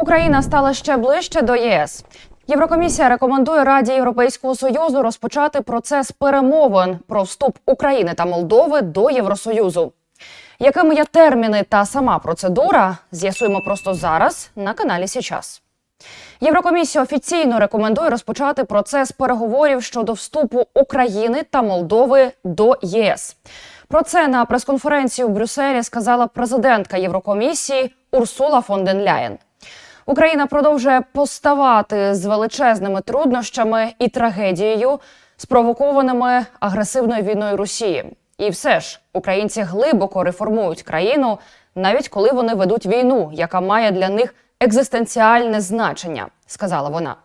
Україна стала ще ближче до ЄС. Єврокомісія рекомендує Раді Європейського союзу розпочати процес перемовин про вступ України та Молдови до Євросоюзу. Якими є терміни та сама процедура, з'ясуємо просто зараз на каналі Січас. Єврокомісія офіційно рекомендує розпочати процес переговорів щодо вступу України та Молдови до ЄС. Про це на прес-конференції у Брюсселі сказала президентка Єврокомісії Урсула фон ден Ляєн. Україна продовжує поставати з величезними труднощами і трагедією, спровокованими агресивною війною Росії. І все ж українці глибоко реформують країну, навіть коли вони ведуть війну, яка має для них екзистенціальне значення, сказала вона.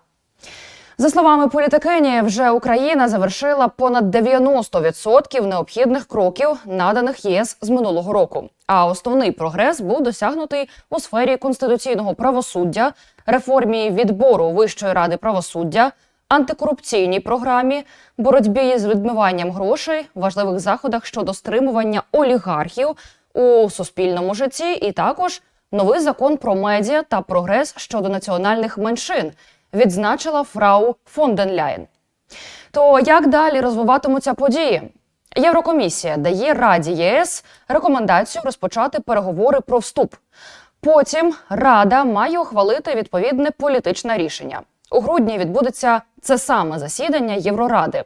За словами політикині, вже Україна завершила понад 90% необхідних кроків, наданих ЄС з минулого року. А основний прогрес був досягнутий у сфері конституційного правосуддя, реформі відбору Вищої ради правосуддя, антикорупційній програмі, боротьбі з відмиванням грошей, важливих заходах щодо стримування олігархів у суспільному житті, і також новий закон про медіа та прогрес щодо національних меншин відзначила фрау фон ден Ляєн. То як далі розвиватимуться події? Єврокомісія дає Раді ЄС рекомендацію розпочати переговори про вступ. Потім Рада має ухвалити відповідне політичне рішення. У грудні відбудеться це саме засідання Євроради.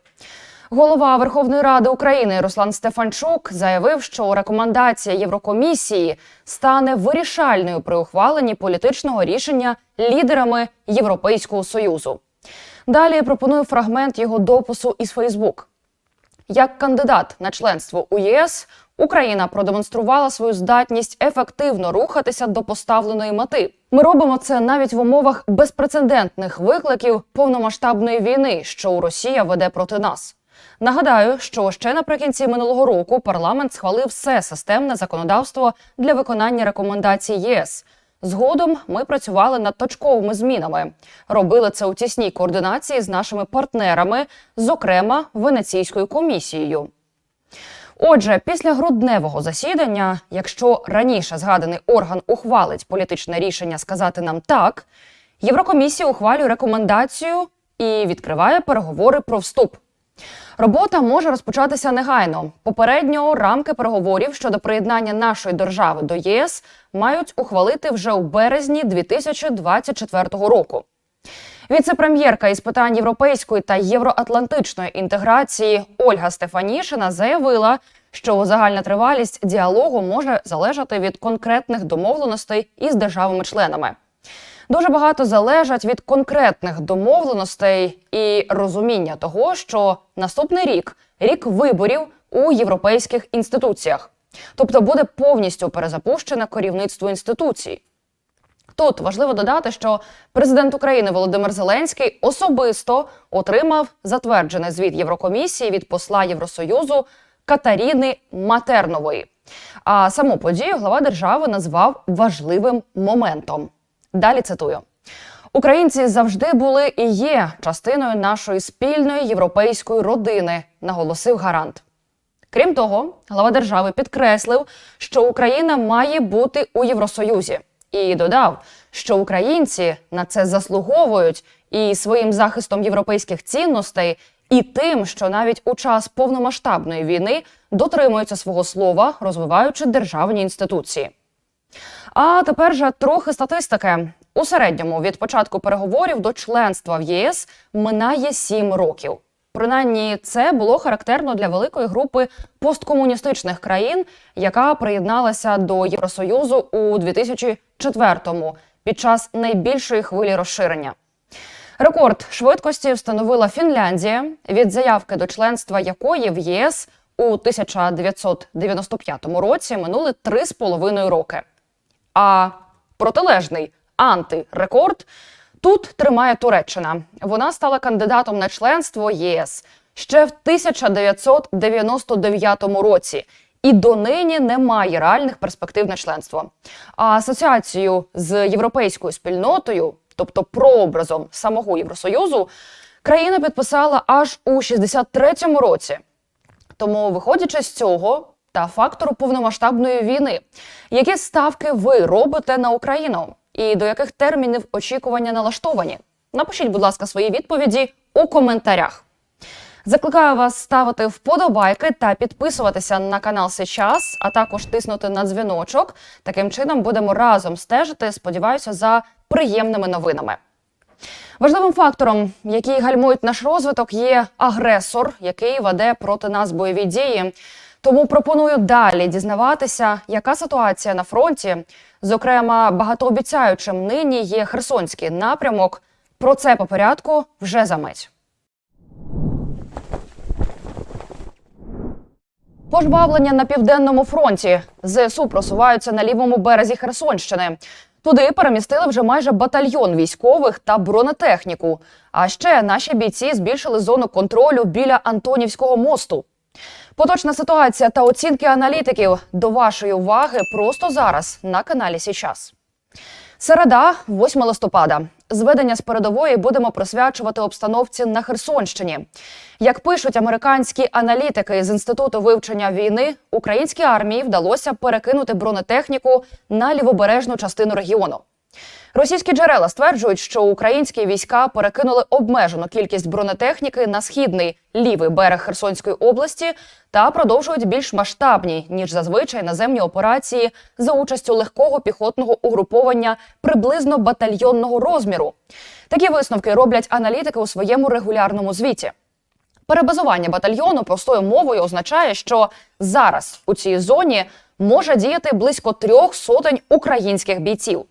Голова Верховної Ради України Руслан Стефанчук заявив, що рекомендація Єврокомісії стане вирішальною при ухваленні політичного рішення лідерами Європейського союзу. Далі пропоную фрагмент його допису із Фейсбук. Як кандидат на членство у ЄС Україна продемонструвала свою здатність ефективно рухатися до поставленої мети. Ми робимо це навіть в умовах безпрецедентних викликів повномасштабної війни, що Росія веде проти нас. Нагадаю, що ще наприкінці минулого року парламент схвалив все системне законодавство для виконання рекомендацій ЄС. Згодом ми працювали над точковими змінами. Робили це у тісній координації з нашими партнерами, зокрема Венеційською комісією. Отже, після грудневого засідання, якщо раніше згаданий орган ухвалить політичне рішення сказати нам так, Єврокомісія ухвалює рекомендацію і відкриває переговори про вступ. Робота може розпочатися негайно. Попередньо рамки переговорів щодо приєднання нашої держави до ЄС мають ухвалити вже у березні 2024 року. Віце-прем'єрка із питань європейської та євроатлантичної інтеграції Ольга Стефанішина заявила, що загальна тривалість діалогу може залежати від конкретних домовленостей із державами-членами. Дуже багато залежать від конкретних домовленостей і розуміння того, що наступний рік рік виборів у європейських інституціях, тобто буде повністю перезапущене керівництво інституцій. Тут важливо додати, що президент України Володимир Зеленський особисто отримав затверджений звіт Єврокомісії від посла Євросоюзу Катаріни Матернової. А саму подію глава держави назвав важливим моментом. Далі цитую: Українці завжди були і є частиною нашої спільної європейської родини, наголосив гарант. Крім того, глава держави підкреслив, що Україна має бути у Євросоюзі, і додав, що українці на це заслуговують і своїм захистом європейських цінностей, і тим, що навіть у час повномасштабної війни дотримуються свого слова, розвиваючи державні інституції. А тепер же трохи статистики. У середньому від початку переговорів до членства в ЄС минає 7 років. Принаймні, це було характерно для великої групи посткомуністичних країн, яка приєдналася до Євросоюзу у 2004-му під час найбільшої хвилі розширення. Рекорд швидкості встановила Фінляндія, від заявки до членства якої в ЄС у 1995 році минули 3,5 роки. А протилежний антирекорд тут тримає Туреччина. Вона стала кандидатом на членство ЄС ще в 1999 році. І донині немає реальних перспектив на членство. А асоціацію з європейською спільнотою, тобто прообразом самого Євросоюзу, країна підписала аж у 63-му році. Тому, виходячи з цього та фактору повномасштабної війни, які ставки ви робите на Україну? і до яких термінів очікування налаштовані? Напишіть, будь ласка, свої відповіді у коментарях. Закликаю вас ставити вподобайки та підписуватися на канал Сейчас, а також тиснути на дзвіночок. Таким чином будемо разом стежити. Сподіваюся, за приємними новинами. Важливим фактором, який гальмують наш розвиток, є агресор, який веде проти нас бойові дії. Тому пропоную далі дізнаватися, яка ситуація на фронті. Зокрема, багатообіцяючим нині є Херсонський напрямок. Про це по порядку вже за мить. Пожвавлення на південному фронті. ЗСУ просуваються на лівому березі Херсонщини. Туди перемістили вже майже батальйон військових та бронетехніку. А ще наші бійці збільшили зону контролю біля Антонівського мосту. Поточна ситуація та оцінки аналітиків до вашої уваги просто зараз на каналі Січас. Середа, 8 листопада. Зведення з передової будемо присвячувати обстановці на Херсонщині. Як пишуть американські аналітики з інституту вивчення війни, українській армії вдалося перекинути бронетехніку на лівобережну частину регіону. Російські джерела стверджують, що українські війська перекинули обмежену кількість бронетехніки на східний лівий берег Херсонської області та продовжують більш масштабні ніж зазвичай наземні операції за участю легкого піхотного угруповання приблизно батальйонного розміру. Такі висновки роблять аналітики у своєму регулярному звіті. Перебазування батальйону простою мовою означає, що зараз у цій зоні може діяти близько трьох сотень українських бійців.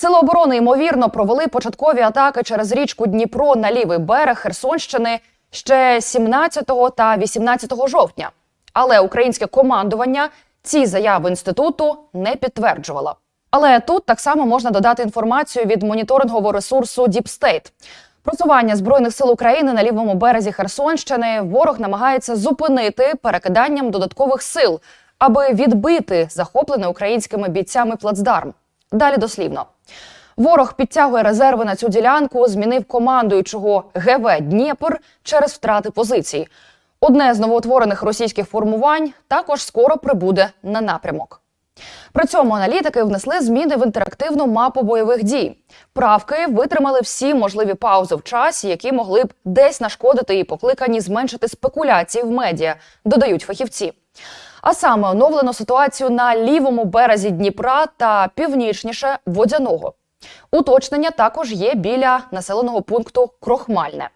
Сили оборони ймовірно провели початкові атаки через річку Дніпро на лівий берег Херсонщини ще 17 та 18 жовтня. Але українське командування ці заяви інституту не підтверджувало. Але тут так само можна додати інформацію від моніторингового ресурсу State. Просування збройних сил України на лівому березі Херсонщини ворог намагається зупинити перекиданням додаткових сил, аби відбити захоплений українськими бійцями плацдарм. Далі дослівно. Ворог підтягує резерви на цю ділянку, змінив командуючого ГВ Дніпр через втрати позицій. Одне з новоутворених російських формувань також скоро прибуде на напрямок. При цьому аналітики внесли зміни в інтерактивну мапу бойових дій. Правки витримали всі можливі паузи в часі, які могли б десь нашкодити і покликані зменшити спекуляції в медіа, додають фахівці. А саме оновлено ситуацію на лівому березі Дніпра та північніше водяного. Уточнення також є біля населеного пункту Крохмальне.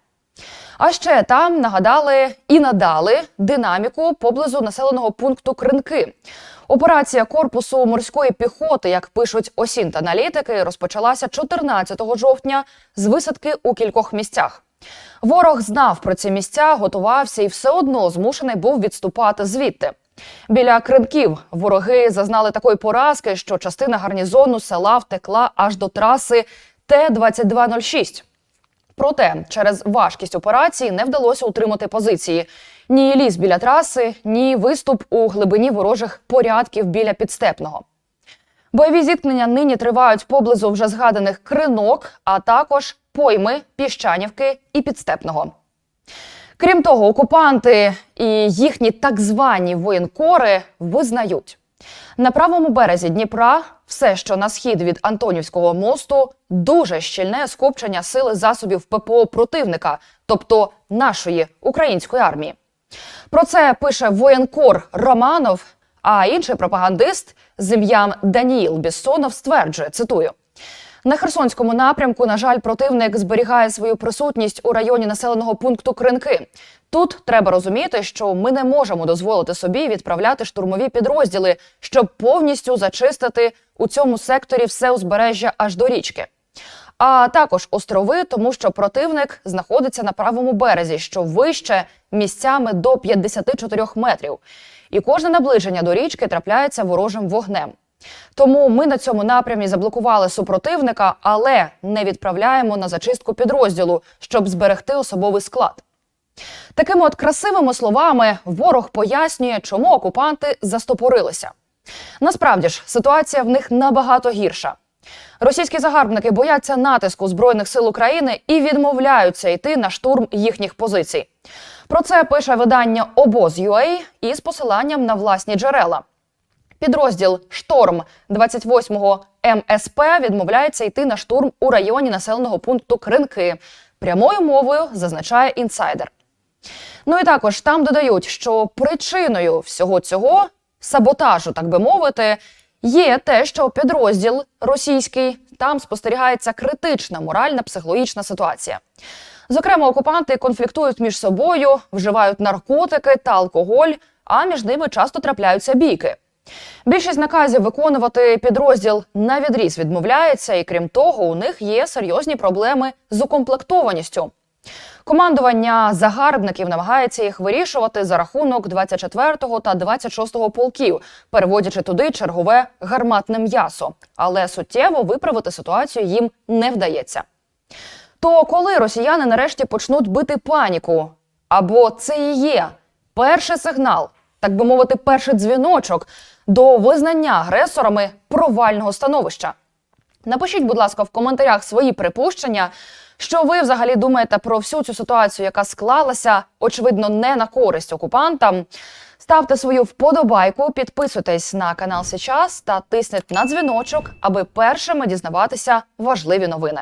А ще там нагадали і надали динаміку поблизу населеного пункту Кринки. Операція корпусу морської піхоти, як пишуть осінт аналітики, розпочалася 14 жовтня з висадки у кількох місцях. Ворог знав про ці місця, готувався і все одно змушений був відступати звідти. Біля кринків вороги зазнали такої поразки, що частина гарнізону села втекла аж до траси Т-2206. Проте через важкість операції не вдалося утримати позиції. Ні ліс біля траси, ні виступ у глибині ворожих порядків біля підстепного. Бойові зіткнення нині тривають поблизу вже згаданих кринок, а також пойми, піщанівки і підстепного. Крім того, окупанти і їхні так звані воєнкори визнають на правому березі Дніпра все, що на схід від Антонівського мосту, дуже щільне скупчення сили засобів ППО противника, тобто нашої української армії. Про це пише воєнкор Романов. А інший пропагандист з ім'ям Даніїл Біссонов стверджує: цитую. На Херсонському напрямку, на жаль, противник зберігає свою присутність у районі населеного пункту Кринки. Тут треба розуміти, що ми не можемо дозволити собі відправляти штурмові підрозділи, щоб повністю зачистити у цьому секторі все узбережжя аж до річки. А також острови, тому що противник знаходиться на правому березі, що вище місцями до 54 метрів. І кожне наближення до річки трапляється ворожим вогнем. Тому ми на цьому напрямі заблокували супротивника, але не відправляємо на зачистку підрозділу, щоб зберегти особовий склад. Такими от красивими словами ворог пояснює, чому окупанти застопорилися. Насправді ж ситуація в них набагато гірша. Російські загарбники бояться натиску збройних сил України і відмовляються йти на штурм їхніх позицій. Про це пише видання Обоз.UA із посиланням на власні джерела. Підрозділ Шторм 28-го МСП відмовляється йти на штурм у районі населеного пункту Кринки. Прямою мовою зазначає інсайдер. Ну і також там додають, що причиною всього цього саботажу, так би мовити, є те, що підрозділ російський там спостерігається критична моральна психологічна ситуація. Зокрема, окупанти конфліктують між собою, вживають наркотики та алкоголь, а між ними часто трапляються бійки. Більшість наказів виконувати підрозділ на відріз відмовляється, і крім того, у них є серйозні проблеми з укомплектованістю. Командування загарбників намагається їх вирішувати за рахунок 24-го та 26-го полків, переводячи туди чергове гарматне м'ясо. Але суттєво виправити ситуацію їм не вдається. То коли росіяни нарешті почнуть бити паніку? Або це і є перший сигнал, так би мовити, перший дзвіночок до визнання агресорами провального становища? Напишіть, будь ласка, в коментарях свої припущення, що ви взагалі думаєте про всю цю ситуацію, яка склалася, очевидно, не на користь окупантам. Ставте свою вподобайку, підписуйтесь на канал Сейчас та тисніть на дзвіночок, аби першими дізнаватися важливі новини.